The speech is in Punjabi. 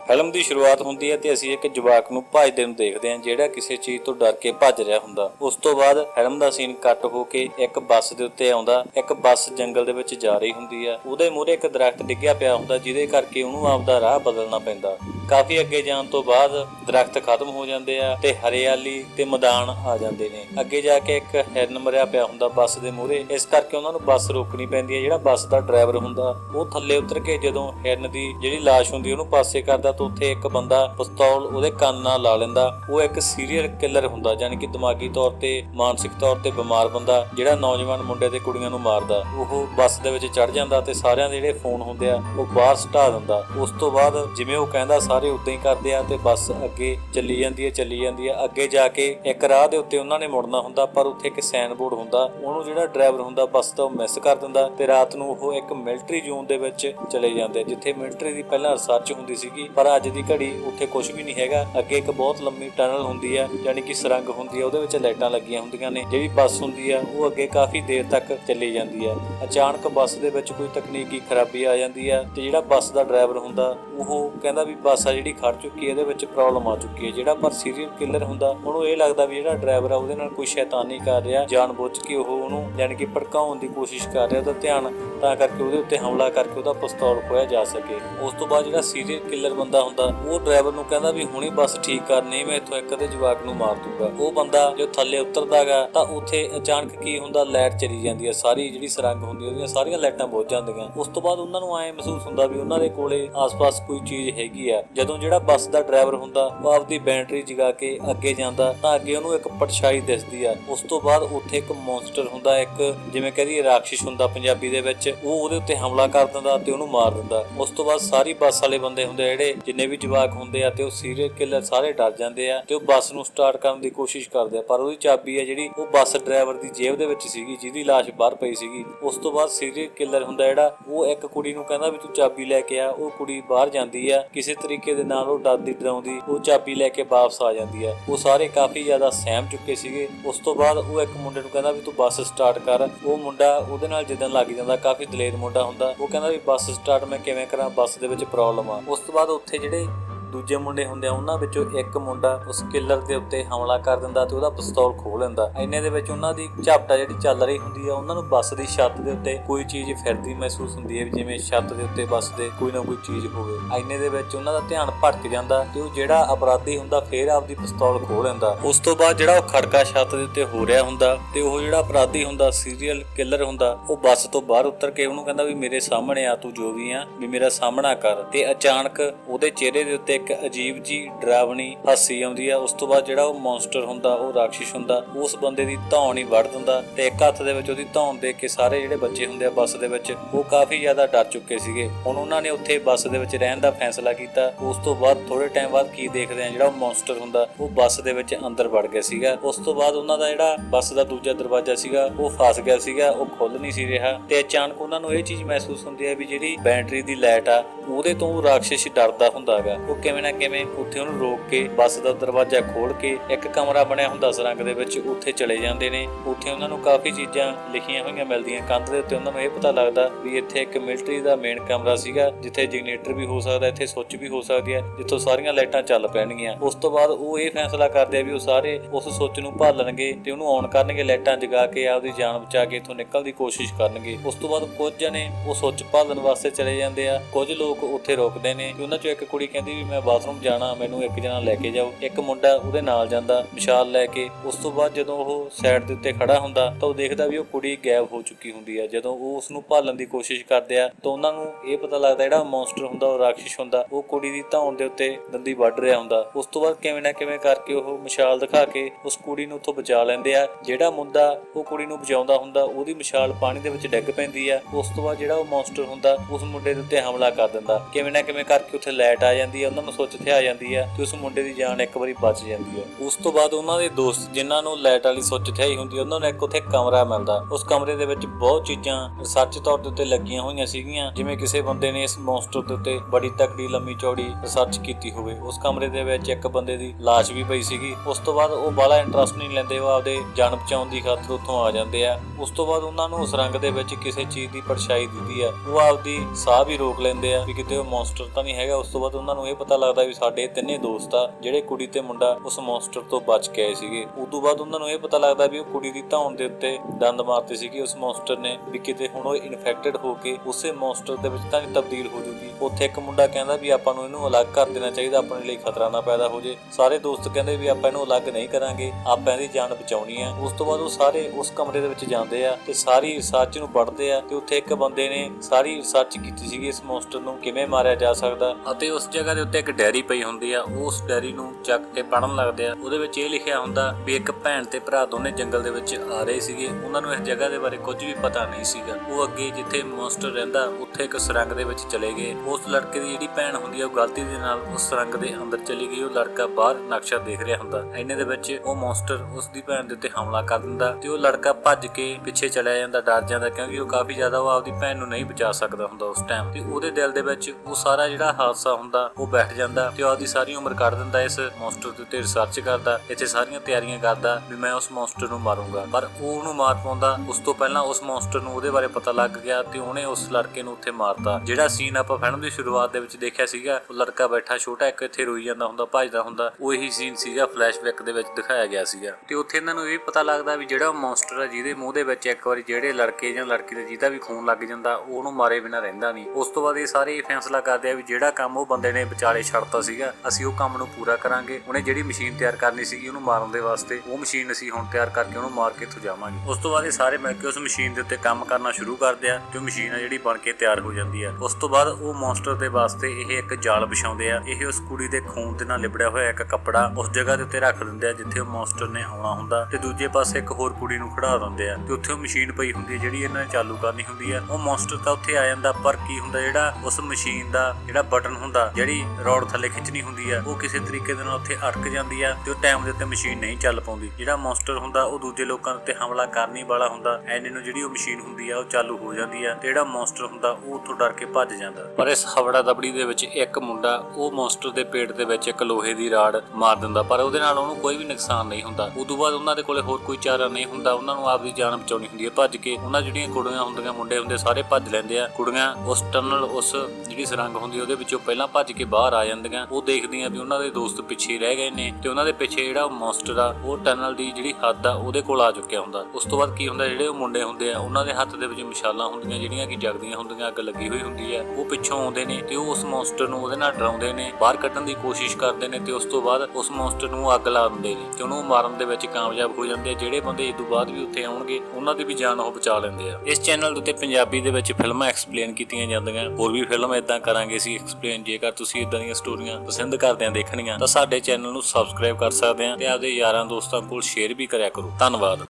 ਫਿਲਮ ਦੀ ਸ਼ੁਰੂਆਤ ਹੁੰਦੀ ਹੈ ਤੇ ਅਸੀਂ ਇੱਕ ਜਵਾਕ ਨੂੰ ਭੱਜਦੇ ਨੂੰ ਦੇਖਦੇ ਹਾਂ, ਜਿਹੜਾ ਕਿਸੇ ਚੀਜ਼ ਤੋਂ ਡਰ ਕੇ ਭੱਜ ਰਿਹਾ ਹੁੰਦਾ। ਉਸ ਤੋਂ ਬਾਅਦ ਫਿਲਮ ਦਾ ਸੀਨ ਕੱਟ ਹੋ ਕੇ ਇੱਕ ਬੱਸ ਦੇ ਉੱਤੇ ਆਉਂਦਾ। ਇੱਕ ਬੱਸ ਜੰਗਲ ਦੇ ਵਿੱਚ ਜਾ ਰਹੀ ਹੁੰਦੀ ਆ ਉਹਦੇ ਮੂਹਰੇ ਇੱਕ ਦਰਖਤ ਡਿੱਗਿਆ ਪਿਆ ਹੁੰਦਾ, ਜਿਹਦੇ ਕਰਕੇ ਉਹਨੂੰ ਆਪਦਾ ਰਾਹ ਬਦਲਣਾ ਪੈਂਦਾ। ਕਾਫੀ ਅੱਗੇ ਜਾਣ ਤੋਂ ਬਾਅਦ ਦਰਖਤ ਖਤਮ ਹੋ ਜਾਂਦੇ ਆ ਤੇ ਹਰਿਆਲੀ ਤੇ ਮੈਦਾਨ ਆ ਜਾਂਦੇ ਨੇ। ਅੱਗੇ ਜਾ ਕੇ ਇੱਕ ਹਿਰਨ ਮਰਿਆ ਪਿਆ ਹੁੰਦਾ ਬੱਸ ਦੇ ਮੂਹਰੇ। ਇਸ ਕਰਕੇ ਉਹਨਾਂ ਨੂੰ ਬੱਸ ਰੋਕਣੀ ਪੈਂਦੀ ਹੈ। ਜਿਹੜਾ ਬੱਸ ਦਾ ਡਰਾਈਵਰ ਹੁੰਦਾ, ਉਹ ਥੱਲੇ ਉਤਰ ਕੇ ਜਦੋਂ ਹਿਰਨ ਦੀ ਜਿਹੜੀ ਲਾਸ਼ ਹੁੰਦੀ, ਉਹਨੂੰ ਪਾਸੇ ਕਰ ਕਰਦਾ ਤਾਂ ਉੱਥੇ ਇੱਕ ਬੰਦਾ ਪਿਸਤੌਲ ਉਹਦੇ ਕੰਨ ਨਾਲ ਲਾ ਲੈਂਦਾ। ਉਹ ਇੱਕ ਸੀਰੀਅਲ ਕਿਲਰ ਹੁੰਦਾ, ਯਾਨੀ ਕਿ ਦਿਮਾਗੀ ਤੌਰ ਤੇ, ਮਾਨਸਿਕ ਤੌਰ ਤੇ ਬਿਮਾਰ ਬੰਦਾ, ਜਿਹੜਾ ਨੌਜਵਾਨ ਮੁੰਡੇ ਤੇ ਕੁੜੀਆਂ ਨੂੰ ਮਾਰਦਾ। ਉਹ ਬੱਸ ਦੇ ਵਿੱਚ ਚੜ ਜਾਂਦਾ ਤੇ ਸਾਰਿਆਂ ਦੇ ਜਿਹੜੇ ਫੋਨ ਹੁੰਦੇ ਆ, ਉਹ ਬਾਹਰ ਸਟਾ ਦਿੰਦਾ। ਉਸ ਤੋਂ ਬਾਅਦ ਜਿਵੇਂ ਉਹ ਕਹਿੰਦਾ, ਸਾਰੇ ਉਦਾਂ ਹੀ ਕਰਦੇ ਆ ਤੇ ਬੱਸ ਅੱਗੇ ਚੱਲੀ ਜਾਂਦੀ ਹੈ, ਚੱਲੀ ਜਾਂਦੀ ਹੈ। ਅੱਗੇ ਜਾ ਕੇ ਇੱਕ ਰਾਹ ਦੇ ਉੱਤੇ ਉਹਨਾਂ ਨੇ ਮੁੜਨਾ ਹੁੰਦਾ, ਪਰ ਉੱਥੇ ਇੱਕ ਸਾਈਨ ਬੋਰਡ ਹੁੰਦਾ। ਉਹਨੂੰ ਜਿਹੜਾ ਡਰਾਈਵਰ ਹੁੰਦਾ, ਬੱਸ ਦਾ ਉਹ ਮਿਸ ਕਰ ਦਿੰਦਾ ਤੇ ਰਾਤ ਨੂੰ ਉਹ ਇੱਕ ਮਿਲਟਰੀ ਜ਼ੋਨ ਦੇ ਵਿੱਚ ਚਲੇ ਜਾਂਦੇ, ਜਿੱਥੇ ਮਿਲਟਰੀ ਦੀ ਪਹਿਲਾਂ ਰਿਸਰਚ ਹੁੰਦੀ ਸੀਗੀ। ਪਰ ਅੱਜ ਦੀ ਘੜੀ ਉੱਥੇ ਕੁਝ ਵੀ ਨਹੀਂ ਹੈਗਾ। ਅੱਗੇ ਇੱਕ ਬਹੁਤ ਲੰਮੀ ਟਨਲ ਹੁੰਦੀ ਆ ਯਾਨੀ ਕਿ ਸੁਰੰਗ ਹੁੰਦੀ ਆ, ਉਹਦੇ ਵਿੱਚ ਲਾਈਟਾਂ ਲੱਗੀਆਂ ਹੁੰਦੀਆਂ ਨੇ। ਜਿਹੜੀ ਬੱਸ ਹੁੰਦੀ ਆ, ਉਹ ਅੱਗੇ ਕਾਫੀ ਦੇਰ ਤੱਕ ਚੱਲੀ ਜਾਂਦੀ ਆ। ਅਚਾਨਕ ਬੱਸ ਦੇ ਵਿੱਚ ਕੋਈ ਤਕਨੀਕੀ ਖਰਾਬੀ ਆ ਜਾਂਦੀ ਆ ਤੇ ਜਿਹੜਾ ਬੱਸ ਦਾ ਡਰਾਈਵਰ ਹੁੰਦਾ, ਉਹ ਕਹਿੰਦਾ ਵੀ ਬੱਸ ਆ ਜਿਹੜੀ ਖੜ ਚੁੱਕੀ ਹੈ ਇਹਦੇ ਵਿੱਚ ਪ੍ਰੋਬਲਮ ਆ ਚੁੱਕੀ ਹੈ ਜਿਹੜਾ ਪਰ ਸੀਰੀਅਲ ਕਿਲਰ ਹੁੰਦਾ, ਉਹਨੂੰ ਇਹ ਲੱਗਦਾ ਵੀ ਜਿਹੜਾ ਡਰਾਈਵਰ ਆ, ਉਹਦੇ ਨਾਲ ਕੋਈ ਸ਼ੈਤਾਨੀ ਕਰ ਰਿਹਾ, ਜਾਣਬੁੱਝ ਕੇ ਉਹ ਉਹਨੂੰ ਯਾਨੀ ਕਿ ਭੜਕਾਉਣ ਦੀ ਕੋਸ਼ਿਸ਼ ਕਰ ਰਿਹਾ, ਉਹਦਾ ਧਿਆਨ ਤਾਂ ਕਰਕੇ ਉਹਦੇ ਉੱਤੇ ਹਮਲਾ ਕਰਕੇ ਉਹਦਾ ਪਿਸਤੌਲ ਖੋਇਆ ਜਾ ਸਕੇ। ਉਸ ਤੋਂ ਬਾਅਦ ਜਿਹੜਾ ਸੀਰੀਅਲ ਕਿਲਰ ਬੰਦਾ ਹੁੰਦਾ, ਉਹ ਡਰਾਈਵਰ ਨੂੰ ਕਹਿੰਦਾ ਵੀ ਹੁਣੇ ਬੱਸ ਠੀਕ ਕਰ, ਨਹੀਂ ਮੈਂ ਇੱਥੋਂ ਇੱਕ ਅੱਧੇ ਜਵਾਕ ਨੂੰ ਮਾਰ ਦੂੰਗਾ। ਉਹ ਬੰਦਾ ਜੋ ਥੱਲੇ ਉਤਰਦਾਗਾ ਤਾਂ ਉੱਥੇ ਅਚਾਨਕ ਕੀ ਹੁੰਦਾ, ਲਾਈਟ ਚਲੀ ਜਾਂਦੀ ਹੈ। ਸਾਰੀ ਜਿਹੜੀ ਸੁਰੰਗ ਹੁੰਦੀ, ਉਹਦੀਆਂ ਸਾਰੀਆਂ ਲਾਈਟਾਂ ਬੁਝ ਜਾਂਦੀਆਂ। ਉਸ ਤੋਂ ਬਾਅਦ ਉਹਨਾਂ ਨੂੰ ਐਂ ਮਹਿਸੂਸ ਹੁੰਦਾ ਵੀ ਉਹਨਾਂ ਦੇ ਕੋਲੇ ਆਸ-ਪਾਸ ਕੋਈ ਚੀਜ਼ ਹੈਗੀ ਆ। ਜਦੋਂ ਜਿਹੜਾ ਬੱਸ ਦਾ ਡਰਾਈਵਰ ਹੁੰਦਾ, ਉਹ ਆਪਦੀ ਬੈਟਰੀ ਜਗਾ ਕੇ ਅੱਗੇ ਜਾਂਦਾ, ਤਾਂ ਅੱਗੇ ਉਹਨੂੰ ਇੱਕ ਪਰਛਾਈ ਦਿਸਦੀ ਆ। ਉਸ ਤੋਂ ਬਾਅਦ ਉੱਥੇ ਇੱਕ ਮੌਨਸਟਰ ਹੁੰਦਾ, ਇੱਕ ਜਿਵੇਂ ਕਹਦੀ ਰਾਖਸ਼ ਹੁੰਦਾ ਪੰਜਾਬੀ ਦੇ ਵਿੱਚ, ਉਹ ਉਹਦੇ ਉੱਤੇ ਹਮਲਾ ਕਰ ਦਿੰਦਾ ਤੇ ਉਹਨੂੰ ਮਾਰ ਦਿੰਦਾ। ਉਸ ਤੋਂ ਬਾਅਦ ਸਾਰੀ ਬੱਸ ਵਾਲੇ ਬੰਦੇ ਹੁੰਦੇ ਜਿਹੜੇ ਜਿੰਨੇ ਵੀ ਜਵਾਕ ਹੁੰਦੇ ਆ ਤੇ ਉਹ ਸੀਰੀਅਲ ਕਿਲਰ ਸਾਰੇ ਡਰ ਜਾਂਦੇ ਆ ਤੇ ਉਹ ਬੱਸ ਨੂੰ ਸਟਾਰਟ ਕਰਨ ਦੀ ਕੋਸ਼ਿਸ਼ ਕਰਦੇ ਆ। ਪਰ ਉਹਦੀ ਚਾਬੀ ਆ ਜਿਹੜੀ, ਉਹ ਬੱਸ ਡਰਾਈਵਰ ਦੀ ਜੇਬ ਦੇ ਵਿੱਚ ਸੀਗੀ, ਜਿਹਦੀ ਲਾਸ਼ ਬਾਹਰ ਪਈ ਸੀਗੀ। ਉਸ ਤੋਂ ਬਾਅਦ ਸੀਰੀਅਲ ਕਿਲਰ ਹੁੰਦਾ ਜਿਹੜਾ, ਉਹ ਇੱਕ ਕੁੜੀ ਨੂੰ ਕਹਿੰਦਾ ਵੀ ਤੂੰ ਚਾਬੀ ਲੈ ਕੇ ਆ, ਉਹ ਕੁੜੀ ਬਾਹਰ ਜਾਂਦੀ ਆ, ਕਿਸੇ ਤਰੀਕੇ ਦੇ ਨਾਲ ਉਹ ਡਰਦੀ ਡਰਾਉਂਦੀ, ਉਹ ਚਾਬੀ ਲੈ ਕੇ ਵਾਪਸ ਆ ਜਾਂਦੀ ਆ। ਉਹ ਸਾਰੇ ਕਾਫੀ ਜ਼ਿਆਦਾ ਸਹਿਮ ਚੁੱਕੇ ਸੀਗੇ। ਉਸ ਤੋਂ ਬਾਅਦ ਉਹ ਇੱਕ ਮੁੰਡੇ ਨੂੰ ਕਹਿੰਦਾ ਵੀ ਤੂੰ ਬੱਸ ਸਟਾਰਟ ਕਰ। ਉਹ ਮੁੰਡਾ ਉਹਦੇ ਨਾਲ ਜਿੱਦਣ ਲੱਗ ਜਾਂਦਾ, ਕਾਫੀ ਦਲੇਰ ਮੁੰਡਾ ਹੁੰਦਾ, ਉਹ ਕਹਿੰਦਾ ਵੀ ਬੱਸ ਸਟਾਰਟ ਮੈਂ ਕਿਵੇਂ ਕਰਾਂ, ਬੱਸ ਦੇ ਵਿੱਚ ਪ੍ਰੋਬਲਮ ਆ। ਉਸ ਤੋਂ ਬਾਅਦ ਉੱਥੇ ਜਿਹੜੇ ਦੂਜੇ ਮੁੰਡੇ ਹੁੰਦੇ ਆ ਉਹਨਾਂ ਵਿੱਚੋਂ ਇੱਕ ਮੁੰਡਾ ਉਸ ਕਿਲਰ ਦੇ ਉੱਤੇ ਹਮਲਾ ਕਰ ਦਿੰਦਾ ਤੇ ਉਹਦਾ ਪਿਸਤੌਲ ਖੋਹ ਲੈਂਦਾ। ਇੰਨੇ ਦੇ ਵਿੱਚ ਉਹਨਾਂ ਦੀ ਝਾਪਟਾ ਜਿਹੜੀ ਚੱਲ ਰਹੀ ਹੁੰਦੀ ਆ, ਉਹਨਾਂ ਨੂੰ ਬੱਸ ਦੀ ਛੱਤ ਦੇ ਉੱਤੇ ਕੋਈ ਚੀਜ਼ ਫਿਰਦੀ ਮਹਿਸੂਸ ਹੁੰਦੀ ਹੈ ਜਿਵੇਂ ਛੱਤ ਦੇ ਉੱਤੇ ਬੱਸ ਦੇ ਕੋਈ ਨਾ ਕੋਈ ਚੀਜ਼ ਹੋਵੇ। ਇੰਨੇ ਦੇ ਵਿੱਚ ਉਹਨਾਂ ਦਾ ਧਿਆਨ ਭਟਕ ਜਾਂਦਾ ਤੇ ਉਹ ਜਿਹੜਾ ਅਪਰਾਧੀ ਹੁੰਦਾ ਫੇਰ ਆਪਦੀ ਪਿਸਤੌਲ ਖੋਹ ਲੈਂਦਾ। ਉਸ ਤੋਂ ਬਾਅਦ ਜਿਹੜਾ ਉਹ ਖੜਕਾ ਛੱਤ ਦੇ ਉੱਤੇ ਹੋ ਰਿਹਾ ਹੁੰਦਾ ਤੇ ਉਹ ਜਿਹੜਾ ਅਪਰਾਧੀ ਹੁੰਦਾ ਸੀਰੀਅਲ ਕਿਲਰ ਹੁੰਦਾ, ਉਹ ਬੱਸ ਤੋਂ ਬਾਹਰ ਉਤਰ ਕੇ ਉਹਨੂੰ ਕਹਿੰਦਾ ਵੀ ਮੇਰੇ ਸਾਹਮਣੇ ਆ, ਤੂੰ ਜੋ ਵੀ ਆ, ਵੀ ਮੇਰਾ ਸਾਹਮਣਾ ਕਰ। ਤੇ ਅਚਾਨਕ ਉਹਦੇ ਚਿਹਰੇ ਦੇ ਉੱਤੇ ਇੱਕ ਅਜੀਬ ਜੀ ਡਰਾਵਣੀ ਹਾਸੀ ਆਉਂਦੀ ਆ, ਉਸ ਤੋਂ ਬਾਅਦ ਜਿਹੜਾ ਉਹ ਮੌਨਸਟਰ ਹੁੰਦਾ, ਉਹ ਰਾਖਸ਼ ਹੁੰਦਾ, ਉਸ ਬੰਦੇ ਦੀ ਧੌਣ ਹੀ ਵੜ ਦਿੰਦਾ, ਤੇ ਇੱਕ ਹੱਥ ਦੇ ਵਿੱਚ ਉਹਦੀ ਧੌਣ ਦੇਖ ਕੇ ਸਾਰੇ ਜਿਹੜੇ ਬੱਚੇ ਹੁੰਦੇ ਆ ਬੱਸ ਦੇ ਵਿੱਚ, ਉਹ ਕਾਫੀ ਜ਼ਿਆਦਾ ਡਰ ਚੁੱਕੇ ਸੀਗੇ। ਹੁਣ ਉਹਨਾਂ ਨੇ ਉੱਥੇ ਬੱਸ ਦੇ ਵਿੱਚ ਰਹਿਣ ਦਾ ਫੈਸਲਾ ਕੀਤਾ। ਉਸ ਤੋਂ ਬਾਅਦ ਥੋੜੇ ਟਾਈਮ ਬਾਅਦ ਕੀ ਦੇਖਦੇ ਆ, ਜਿਹੜਾ ਉਹ ਮੌਨਸਟਰ ਹੁੰਦਾ, ਉਹ ਬੱਸ ਦੇ ਵਿੱਚ ਅੰਦਰ ਵੜ ਗਿਆ ਸੀਗਾ। ਉਸ ਤੋਂ ਬਾਅਦ ਉਹਨਾਂ ਦਾ ਜਿਹੜਾ ਬੱਸ ਦਾ ਦੂਜਾ ਦਰਵਾਜ਼ਾ ਸੀਗਾ, ਉਹ ਫਸ ਗਿਆ ਸੀਗਾ, ਉਹ ਖੁੱਲ ਨਹੀਂ ਸੀ ਰਿਹਾ, ਤੇ ਅਚਾਨਕ ਉਹਨਾਂ ਨੂੰ ਇਹ ਚੀਜ਼ ਮਹਿਸੂਸ ਹੁੰਦੀ ਹੈ ਵੀ ਜਿਹੜੀ ਬੈਟਰੀ ਦੀ ਲਾਈਟ ਆ, ਉਹਦੇ ਤੋਂ ਉਹ ਰਾਖਸ਼ ਡਰਦਾ ਹੁੰਦਾਗਾ ਉਹ ਕਿਵੇਂ ਨਾ ਕਿਵੇਂ ਉੱਥੇ ਉਹਨੂੰ ਰੋਕ ਕੇ, ਬੱਸ ਦਾ ਦਰਵਾਜ਼ਾ ਖੋਲ ਕੇ, ਇੱਕ ਕਮਰਾ ਬਣਿਆ ਹੁੰਦਾ ਸੁਰੰਗ ਦੇ ਵਿੱਚ, ਉੱਥੇ ਚਲੇ ਜਾਂਦੇ ਨੇ। ਉੱਥੇ ਉਹਨਾਂ ਨੂੰ ਕਾਫੀ ਚੀਜ਼ਾਂ ਲਿਖੀਆਂ ਹੋਈਆਂ ਮਿਲਦੀਆਂ ਕੰਧ ਦੇ ਉੱਤੇ। ਉਹਨਾਂ ਨੂੰ ਇਹ ਪਤਾ ਲੱਗਦਾ ਵੀ ਇੱਥੇ ਇੱਕ ਮਿਲਟਰੀ ਦਾ ਮੇਨ ਕਮਰਾ ਸੀਗਾ, ਜਿੱਥੇ ਜਨਰੇਟਰ ਵੀ ਹੋ ਸਕਦਾ, ਇੱਥੇ ਸੁੱਚ ਵੀ ਹੋ ਸਕਦੀ ਹੈ, ਜਿੱਥੋਂ ਸਾਰੀਆਂ ਲਾਈਟਾਂ ਚੱਲ ਪੈਣਗੀਆਂ। ਉਸ ਤੋਂ ਬਾਅਦ ਉਹ ਇਹ ਫੈਸਲਾ ਕਰਦੇ ਆ ਵੀ ਉਹ ਸਾਰੇ ਉਸ ਸੁੱਚ ਨੂੰ ਭਾਲਣਗੇ ਤੇ ਉਹਨੂੰ ਔਨ ਕਰਨਗੇ, ਲਾਈਟਾਂ ਜਗਾ ਕੇ, ਆਪਦੀ ਜਾਨ ਬਚਾ ਕੇ ਇੱਥੋਂ ਨਿਕਲਣ ਦੀ ਕੋਸ਼ਿਸ਼ ਕਰਨਗੇ। ਉਸ ਤੋਂ ਬਾਅਦ ਕੁਝ ਜਣੇ ਉਹ ਸੁੱਚ ਭਾਲਣ ਵਾਸਤੇ ਚਲੇ ਜਾਂਦੇ ਆ। ਕੁਝ ਲੋਕ ਉੱਥੇ ਰੁਕਦੇ ਨੇ। ਤੇ ਉਹਨਾਂ ਚੋਂ ਇੱਕ ਕੁੜੀ ਕਹਿੰਦੀ ਵੀ ਮੈਂ ਬਾਥਰੂਮ ਜਾਣਾ, ਮੈਨੂੰ ਇੱਕ ਜਣਾ ਲੈ ਕੇ ਜਾਓ। ਇੱਕ ਮੁੰਡਾ ਉਹਦੇ ਨਾਲ ਜਾਂਦਾ ਵਿਸ਼ਾਲ ਲੈ ਕੇ। ਉਸ ਤੋਂ ਬਾਅਦ ਜਦੋਂ ਉਹ ਸਾਈਡ ਦੇ ਉੱਤੇ ਖੜਾ ਹੁੰਦਾ, ਤਾਂ ਉਹ ਦੇਖਦਾ ਵੀ ਉਹ ਕੁੜੀ ਗਾਇਬ ਹੋ ਚੁੱਕੀ ਹੁੰਦੀ ਹੈ ਜਦੋਂ ਉਹ ਉਸ ਨੂੰ ਭਾਲਣ ਦੀ ਕੋਸ਼ਿਸ਼ ਕਰਦੇ ਆ, ਤਾਂ ਉਹਨਾਂ ਨੂੰ ਇਹ ਪਤਾ ਲੱਗਦਾ, ਜਿਹੜਾ ਮੌਨਸਟਰ ਹੁੰਦਾ, ਉਹ ਰਾਖਸ਼ ਹੁੰਦਾ। ਉਹ ਕੁੜੀ ਦੀ ਧੌਣ ਦੇ ਉੱਤੇ ਦੰਦੀ ਵੱਢ ਰਿਹਾ ਹੁੰਦਾ। ਉਸ ਤੋਂ ਬਾਅਦ ਕਿਵੇਂ ਨਾ ਕਿਵੇਂ ਕਰਕੇ ਉਹ ਮਸ਼ਾਲ ਦਿਖਾ ਕੇ ਉਸ ਕੁੜੀ ਨੂੰ ਉੱਥੋਂ ਬਚਾ ਲੈਂਦੇ ਆ। ਜਿਹੜਾ ਮੁੰਡਾ ਉਹ ਕੁੜੀ ਨੂੰ ਬਚਾਉਂਦਾ ਹੁੰਦਾ, ਉਹਦੀ ਮਸ਼ਾਲ ਪਾਣੀ ਦੇ ਵਿੱਚ ਡਿੱਗ ਪੈਂਦੀ ਆ। ਉਸ ਤੋਂ ਬਾਅਦ ਜਿਹੜਾ ਉਹ ਮੌਨਸਟਰ ਹੁੰਦਾ, ਉਸ ਮੁੰਡੇ ਦੇ ਉੱਤੇ ਹਮਲਾ ਕਰ ਦਿੰਦਾ। ਕਿਵੇਂ ਨਾ ਕਿਵੇਂ ਕਰਕੇ ਉੱਥੇ ਲਾਈਟ ਆ ਜਾਂਦੀ ਆ। ਉਹਨਾਂ ਨੂੰ ਸੁੱਚ ਆ ਜਾਂਦੀ ਹੈ ਤੇ ਉਸ ਮੁੰਡੇ ਦੀ ਜਾਨ ਇੱਕ ਵਾਰੀ ਬਚ ਜਾਂਦੀ ਹੈ। ਉਸ ਤੋਂ ਬਾਅਦ ਉਹਨਾਂ ਦੇ ਦੋਸਤ ਜਿਨ੍ਹਾਂ ਨੂੰ ਲਾਈਟ ਵਾਲੀ ਸੁੱਚ ਥਿਆਈ ਹੁੰਦੀ, ਉਹਨਾਂ ਨੂੰ ਇੱਕ ਉੱਥੇ ਕਮਰਾ ਮਿਲਦਾ। ਉਸ ਕਮਰੇ ਦੇ ਵਿੱਚ ਬਹੁਤ ਚੀਜ਼ਾਂ ਰਿਸਰਚ ਤੌਰ ਦੇ ਉੱਤੇ ਲੱਗੀਆਂ ਹੋਈਆਂ ਸੀਗੀਆਂ, ਜਿਵੇਂ ਕਿਸੇ ਬੰਦੇ ਨੇ ਇਸ ਮੌਨਸਟਰ ਦੇ ਉੱਤੇ ਬੜੀ ਤਕੜੀ ਲੰਮੀ ਚੌੜੀ ਰਿਸਰਚ ਕੀਤੀ ਹੋਵੇ। ਉਸ ਕਮਰੇ ਦੇ ਵਿੱਚ ਇੱਕ ਬੰਦੇ ਦੀ ਲਾਸ਼ ਵੀ ਪਈ ਸੀਗੀ। ਉਸ ਤੋਂ ਬਾਅਦ ਉਹ ਬਾਲਾ ਇੰਟਰਸਟ ਨਹੀਂ ਲੈਂਦੇ, ਉਹ ਆਪਦੇ ਜਾਨ ਬਚਾਉਣ ਦੀ ਖਾਤਰ ਉੱਥੋਂ ਆ ਜਾਂਦੇ ਆ। ਉਸ ਤੋਂ ਬਾਅਦ ਉਹਨਾਂ ਨੂੰ ਉਸ ਰੰਗ ਦੇ ਵਿੱਚ ਕਿਸੇ ਚੀਜ਼ ਦੀ ਪਰਛਾਈ ਦਿੰਦੀ ਆ ਉਹ ਆਪਦੀ ਸਾਹ ਵੀ ਰੋਕ ਲੈਂਦੇ ਆ ਵੀ ਕਿਤੇ ਉਹ ਮੌਨਸਟਰ ਤਾਂ ਨਹੀਂ ਹੈਗਾ। ਉਸ ਤੋਂ ਬਾਅਦ ਉਹਨਾਂ ਨੂੰ ਇਹ ਪਤਾ ਪਤਾ ਲੱਗਦਾ ਵੀ ਸਾਡੇ ਤਿੰਨੇ ਦੋਸਤ ਆ, ਜਿਹੜੇ ਕੁੜੀ ਤੇ ਮੁੰਡਾ ਉਸ ਮੌਨਸਟਰ ਤੋਂ ਬਚ ਕੇ ਆਏ ਸੀਗੇ। ਉਸ ਤੋਂ ਬਾਅਦ ਉਹਨਾਂ ਨੂੰ ਇਹ ਪਤਾ ਲੱਗਦਾ ਵੀ ਉਹ ਕੁੜੀ ਦੀ ਧੌਣ ਦੇ ਉੱਤੇ ਦੰਦ ਮਾਰਤੇ ਸੀਗੇ ਉਸ ਮੌਨਸਟਰ ਨੇ, ਵੀ ਕਿਤੇ ਹੁਣ ਉਹ ਇਨਫੈਕਟਡ ਹੋ ਕੇ ਉਸੇ ਮੌਨਸਟਰ ਦੇ ਵਿੱਚ ਤਾਂ ਤਬਦੀਲ ਹੋ ਜੂਗੀ। ਉੱਥੇ ਇੱਕ ਮੁੰਡਾ ਕਹਿੰਦਾ ਵੀ ਆਪਾਂ ਨੂੰ ਇਹਨੂੰ ਅਲੱਗ ਕਰ ਦੇਣਾ ਚਾਹੀਦਾ, ਆਪਣੇ ਲਈ ਖਤਰਾ ਨਾ ਪੈਦਾ ਹੋ ਜੇ। ਸਾਰੇ ਦੋਸਤ ਕਹਿੰਦੇ ਵੀ ਆਪਾਂ ਇਹਨੂੰ ਅਲੱਗ ਨਹੀਂ ਕਰਾਂਗੇ, ਆਪਾਂ ਇਹਦੀ ਜਾਨ ਬਚਾਉਣੀ ਆ। ਉਸ ਤੋਂ ਬਾਅਦ ਉਹ ਸਾਰੇ ਉਸ ਕਮਰੇ ਦੇ ਵਿੱਚ ਜਾਂਦੇ ਆ ਤੇ ਸਾਰੀ ਰਿਸਰਚ ਨੂੰ ਪੜ੍ਹਦੇ ਆ ਤੇ ਉੱਥੇ ਇੱਕ ਬੰਦੇ ਨੇ ਸਾਰੀ ਰਿਸਰਚ ਕੀਤੀ ਸੀਗੀ ਇਸ ਮੌਨਸਟਰ ਨੂੰ, ਕਿਵੇਂ ਮਾਰਿਆ ਜਾ ਸਕਦਾ ਅਤੇ ਉਸ ਜਗ੍ਹਾ ਦੇ ਉੱਤੇ ਇੱਕ ਡੈਰੀ ਪਈ ਹੁੰਦੀ ਆ, ਉਸ ਡੈਰੀ ਨੂੰ ਚੱਕ ਕੇ ਪੜ੍ਹਨ ਲੱਗਦੇ ਆ। ਉਹਦੇ ਵਿੱਚ ਇਹ ਲਿਖਿਆ ਹੁੰਦਾ ਵੀ ਇੱਕ ਭੈਣ ਤੇ ਭਰਾ ਦੋਨੇ ਜੰਗਲ ਦੇ ਵਿੱਚ ਆ ਰਹੇ ਸੀਗੇ, ਉਹਨਾਂ ਨੂੰ ਇਸ ਜਗ੍ਹਾ ਦੇ ਬਾਰੇ ਕੁਝ ਵੀ ਪਤਾ ਨਹੀਂ ਸੀਗਾ। ਉਹ ਅੱਗੇ ਜਿੱਥੇ ਮੌਨਸਟਰ ਰਹਿੰਦਾ, ਉੱਥੇ ਇੱਕ ਸੁਰੰਗ ਦੇ ਵਿੱਚ ਚਲੇ ਗਏ। ਉਸ ਲੜਕੇ ਦੀ ਜਿਹੜੀ ਭੈਣ ਹੁੰਦੀ ਹੈ ਉਹ ਗਲਤੀ ਦੇ ਨਾਲ ਉਸ ਸੁਰੰਗ ਦੇ ਅੰਦਰ ਚਲੀ ਗਈ, ਉਹ ਲੜਕਾ ਬਾਹਰ ਨਕਸ਼ਾ ਦੇਖ ਰਿਹਾ ਹੁੰਦਾ। ਐਨੇ ਦੇ ਵਿੱਚ ਉਹ ਮੌਨਸਟਰ ਉਸ ਦੀ ਭੈਣ ਦੇ ਉੱਤੇ ਹਮਲਾ ਕਰ ਦਿੰਦਾ ਤੇ ਉਹ ਲੜਕਾ ਭੱਜ ਕੇ ਪਿੱਛੇ ਚਲਾ ਜਾਂਦਾ ਡਰ ਜਾਂਦਾ, ਕਿਉਂਕਿ ਉਹ ਕਾਫੀ ਜ਼ਿਆਦਾ ਉਹ ਆਪਦੀ ਭੈਣ ਨੂੰ ਨਹੀਂ ਬਚਾ ਸਕਦਾ ਹੁੰਦਾ ਉਸ ਟਾਈਮ ਤੇ ਉਹਦੇ ਦਿਲ ਦੇ ਵਿੱਚ ਉਹ ਸਾਰਾ ਜਿਹੜਾ ਹਾਦਸਾ ਹੁੰਦਾ, ਉਹ ਬੈਠ ਜਾਂਦਾ ਤੇ ਉਹ ਆਪਦੀ ਸਾਰੀ ਉਮਰ ਕੱਢ ਦਿੰਦਾ ਇਸ ਮੌਨਸਟਰ ਦੇ ਉੱਤੇ ਰਿਸਰਚ ਕਰਦਾ, ਇੱਥੇ ਸਾਰੀਆਂ ਤਿਆਰੀਆਂ ਕਰਦਾ ਵੀ ਮੈਂ ਉਸ ਮੌਨਸਟਰ ਨੂੰ ਮਾਰੂੰਗਾ। ਪਰ ਉਹ ਉਹਨੂੰ ਮਾਰ ਪਾਉਂਦਾ, ਉਸ ਤੋਂ ਪਹਿਲਾਂ ਉਸ ਮੌਨਸਟਰ ਨੂੰ ਉਹਦੇ ਬਾਰੇ ਪਤਾ ਲੱਗ ਗਿਆ ਤੇ ਉਹਨੇ ਉਸ ਲੜਕੇ ਨੂੰ ਉੱਥੇ ਮਾਰਤਾ। ਜਿਹੜਾ ਸੀਨ ਆਪਾਂ ਫਿਲਮ ਦੀ ਸ਼ੁਰੂਆਤ ਦੇ ਵਿੱਚ ਦੇਖਿਆ ਸੀਗਾ। ਉਹ ਲੜਕਾ ਬੈਠਾ, ਛੋਟਾ ਇੱਕ ਇੱਥੇ ਰੋਈ ਜਾਂਦਾ ਹੁੰਦਾ, ਭੱਜਦਾ ਹੁੰਦਾ। ਉਹੀ ਸੀਨ ਸੀਗਾ ਫਲੈਸ਼ਬੈਕ ਦੇ ਵਿੱਚ ਦਿਖਾਇਆ ਗਿਆ ਸੀਗਾ। ਤੇ ਉੱਥੇ ਇਹਨਾਂ ਨੂੰ ਇਹ ਪਤਾ ਲੱਗਦਾ ਵੀ ਜਿਹੜਾ ਮੌਨਸਟਰ ਆ, ਜਿਹਦੇ ਮੂੰਹ ਦੇ ਵਿੱਚ ਇੱਕ ਵਾਰੀ ਜਿਹੜੇ ਲੜਕੇ ਜਾਂ ਲੜਕੀ ਦੇ ਜਿਹਦਾ ਵੀ ਖੂਨ ਲੱਗ ਜਾਂਦਾ, ਉਹਨੂੰ ਮਾਰੇ ਬਿਨਾ ਰਹਿੰਦਾ ਨਹੀਂ। ਉਸ ਤੋਂ ਬਾਅਦ ਇਹ ਸਾਰੇ ਇਹ ਫੈਸਲਾ ਕਰਦੇ ਆ ਵੀ ਜਿਹੜਾ ਕੰਮ ਉਹ ਬੰਦੇ ਨੇ ਵਿਚਾਲੇ ਛੱਡਤਾ ਸੀਗਾ, ਅਸੀਂ ਉਹ ਕੰਮ ਨੂੰ ਪੂਰਾ ਕਰਾਂਗੇ। ਉਹਨੇ ਜਿਹੜੀ ਮਸ਼ੀਨ ਤਿਆਰ ਕਰਨੀ ਸੀਗੀ, ਉਹਨੂੰ ਮਾਰਨ ਦੇ ਵਾਸਤੇ, ਉਹ ਮਸ਼ੀਨ ਅਸੀਂ ਹੁਣ ਤਿਆਰ ਕਰਕੇ ਉਹਨੂੰ ਮਾਰ ਕੇ ਇੱਥੋਂ ਜਾਵਾਂਗੇ। ਉਸ ਤੋਂ ਬਾਅਦ ਇਹ ਸਾਰੇ ਮਿਲ ਕੇ ਉਸ ਮਸ਼ੀਨ ਦੇ ਉੱਤੇ ਕੰਮ ਕਰਨਾ ਸ਼ੁਰੂ ਕਰਦੇ ਆ, ਤੇ ਉਹ ਮਸ਼ੀਨ ਆ ਜਿਹੜੀ ਬਣ ਕੇ ਤਿਆਰ ਹੋ ਜਾਂਦੀ ਆ। ਉਸ ਤੋਂ ਬਾਅਦ ਉਹ ਮੌਨਸਟਰ ਦੇ ਵਾਸਤੇ ਇਹ ਇੱਕ ਜਾਲ ਵਿਛਾਉਂਦੇ ਆ। ਇਹ ਉਸ ਕੁੜੀ ਦੇ ਖੂਨ ਦੇ ਨਾਲ ਲਿਬੜਿਆ ਹੋਇਆ ਇੱਕ ਕੱਪੜਾ ਉਸ ਜਗ੍ਹਾ ਦੇ ਉੱਤੇ ਰੱਖ ਦਿੰਦੇ ਆ, ਜਿੱਥੇ ਉਹ ਮੌਨਸਟਰ ਨੇ ਆਉਣਾ ਹੁੰਦਾ ਤੇ ਦੂਜੇ ਪਾਸੇ ਇੱਕ ਹੋਰ ਕੁੜੀ ਨੂੰ ਖੜਾ ਦਿੰਦੇ ਆ ਤੇ ਉੱਥੇ ਉਹ ਮਸ਼ੀਨ ਪਈ ਹੁੰਦੀ ਹੈ ਜਿਹੜੀ ਇਹਨਾਂ ਨੇ ਚਾਲੂ ਕਰਨੀ ਹੁੰਦੀ ਆ। ਉਹ ਮੌਨਸਟਰ ਤਾਂ ਉੱਥੇ ਆ ਜਾਂਦਾ, ਪਰ ਕੀ ਹੁੰਦਾ, ਜਿਹੜਾ ਉਸ ਮਸ਼ੀਨ ਦਾ ਜਿਹੜਾ ਬਟਨ ਹੁੰਦਾ, ਜਿਹੜੀ ਰੋਡ ਥੱਲੇ ਖਿੱਚਣੀ ਹੁੰਦੀ ਆ, ਉਹ ਕਿਸੇ ਤਰੀਕੇ ਦੇ ਨਾਲ ਉੱਥੇ ਅਟਕ ਜਾਂਦੀ ਆ ਤੇ ਉਹ ਟਾਈਮ ਦੇ ਉੱਤੇ ਮਸ਼ੀਨ ਨਹੀਂ ਚੱਲ ਪਾਉਂਦੀ। ਜਿਹੜਾ ਮੌਨਸਟਰ ਹੁੰਦਾ, ਉਹ ਦੂਜੇ ਲੋਕਾਂ ਉੱਤੇ ਹਮਲਾ ਕਰਨੀ ਵਾਲਾ ਹੁੰਦਾ, ਐਨੇ ਨੂੰ ਜਿਹੜੀ ਉਹ ਮਸ਼ੀਨ ਹੁੰਦੀ ਆ, ਉਹ ਚਾਲੂ ਹੋ ਜਾਂਦੀ ਆ ਤੇ ਜਿਹੜਾ ਮੌਨਸਟਰ ਹੁੰਦਾ, ਉਹ ਉੱਥੋਂ ਡਰ ਕੇ ਭੱਜ ਜਾਂਦਾ। ਪਰ ਇਸ ਹਵੜਾ ਦਬੜੀ ਦੇ ਵਿੱਚ ਇੱਕ ਮੁੰਡਾ, ਉਹ ਮੌਨਸਟਰ ਦੇ ਪੇਟ ਦੇ ਵਿੱਚ ਇੱਕ ਲੋਹੇ ਦੀ ਰਾੜ ਮਾਰ ਦਿੰਦਾ, ਪਰ ਉਹਦੇ ਨਾਲ ਉਹਨੂੰ ਕੋਈ ਵੀ ਨੁਕਸਾਨ ਨਹੀਂ ਹੁੰਦਾ। ਉਦੋਂ ਬਾਅਦ ਉਹਨਾਂ ਦੇ ਕੋਲੇ ਹੋਰ ਕੋਈ ਚਾਰਾ ਨਹੀਂ ਹੁੰਦਾ, ਉਹਨਾਂ ਨੂੰ ਆਪਦੀ ਜਾਨ ਬਚਾਉਣੀ ਹੁੰਦੀ ਹੈ। ਭੱਜ ਕੇ ਉਹਨਾਂ ਜਿਹੜੀਆਂ ਕੁੜੀਆਂ ਹੁੰਦੀਆਂ, ਮੁੰਡੇ ਹੁੰਦੇ, ਸਾਰੇ ਭੱਜ ਲੈਂਦੇ ਆ। ਕੁੜੀਆਂ ਉਸ ਟਨਲ, ਉਸ ਜਿਹੜੀ ਸੁਰੰਗ ਹੁੰਦੀ, ਉਹਦੇ ਵਿੱਚੋਂ ਪਹਿਲਾਂ ਭੱਜ ਕੇ ਬਾਹਰ ਆ ਜਾਂਦੀਆਂ। ਉਹ ਦੇਖਦੀਆਂ ਵੀ ਉਹਨਾਂ ਦੇ ਦੋਸਤ ਪਿੱਛੇ ਰਹਿ ਗਏ ਨੇ ਤੇ ਉਹਨਾਂ ਦੇ ਪਿੱਛੇ ਜਿਹੜਾ ਮੌਨਸਟਰ ਆ, ਉਹ ਟਨਲ ਦੀ ਜਿਹੜੀ ਹੱਦ ਆ, ਉਹਦੇ ਕੋਲ ਆ ਚੁੱਕਿਆ ਹੁੰਦਾ। ਉਸ ਤੋਂ ਬਾਅਦ ਕੀ ਹੁੰਦਾ, ਜਿਹੜੇ ਉਹ ਮੁੰਡੇ ਹੁੰਦੇ ਆ, ਉਹਨਾਂ ਦੇ ਹੱਥ ਦੇ ਵਿੱਚ ਮਸ਼ਾਲਾਂ ਹੁੰਦੀਆਂ, ਜਿਹੜੀਆਂ ਕਿ ਜਗਦੀਆਂ ਹੁੰਦੀਆਂ, ਅੱਗ ਲੱਗੀ ਹੋਈ ਹੁੰਦੀ ਆ, ਉਹ ਪਿੱਛੋਂ ਆਉਂਦੇ ਨੇ ਤੇ ਉਹ ਉਸ ਮੌਨਸਟਰ ਨੂੰ ਉਹਦੇ ਨਾਲ ਡਰਾਉਂਦੇ ਨੇ, ਬਾਹਰ ਕੱਢਣ ਦੀ ਕੋਸ਼ਿਸ਼ ਕਰਦੇ ਨੇ ਤੇ ਉਸ ਤੋਂ ਬਾਅਦ ਉਸ ਮੌਨਸਟਰ ਨੂੰ ਅੱਗ ਲਾ ਦਿੰਦੇ ਨੇ ਤੇ ਉਹਨੂੰ ਮਾਰਨ ਦੇ ਵਿੱਚ ਕਾਮਯਾਬ ਹੋ ਜਾਂਦੇ ਆ। ਜਿਹੜੇ ਬੰਦੇ ਇਸ ਤੋਂ ਬਾਅਦ ਵੀ ਉੱਥੇ ਆਉਣਗੇ, ਉਹਨਾਂ ਦੀ ਵੀ ਜਾਨ ਉਹ ਬਚਾ ਲੈਂਦੇ ਆ। ਇਸ ਚੈਨਲ ਦੇ ਉੱਤੇ ਪੰਜਾਬੀ ਦੇ ਵਿੱਚ ਫਿਲਮਾਂ ਐਕਸਪਲੇਨ ਕੀਤੀਆਂ ਜਾਂਦੀਆਂ, ਹੋਰ ਵੀ ਫਿਲਮ ਇਦਾਂ ਕਰਾਂਗੇ ਅਸੀਂ ਐਕਸਪਲੇਨ ਜੇਕਰ ਤੁਸੀਂ ਇਦਾਂ ਦੀਆਂ ਸਟੋਰੀਆਂ ਪਸੰਦ ਕਰਦੇ ਆ ਦੇਖਣੀਆਂ, ਤਾਂ ਸਾਡੇ ਚੈਨਲ ਨੂੰ ਸਬਸਕ੍ਰਾਈਬ ਕਰ ਸਕਦੇ ਆ ਤੇ ਆਪਦੇ ਯਾਰਾਂ ਦੋਸਤਾਂ ਕੋਲ ਸ਼ੇਅਰ ਵੀ ਕਰਿਆ ਕਰੋ। ਧੰਨਵਾਦ।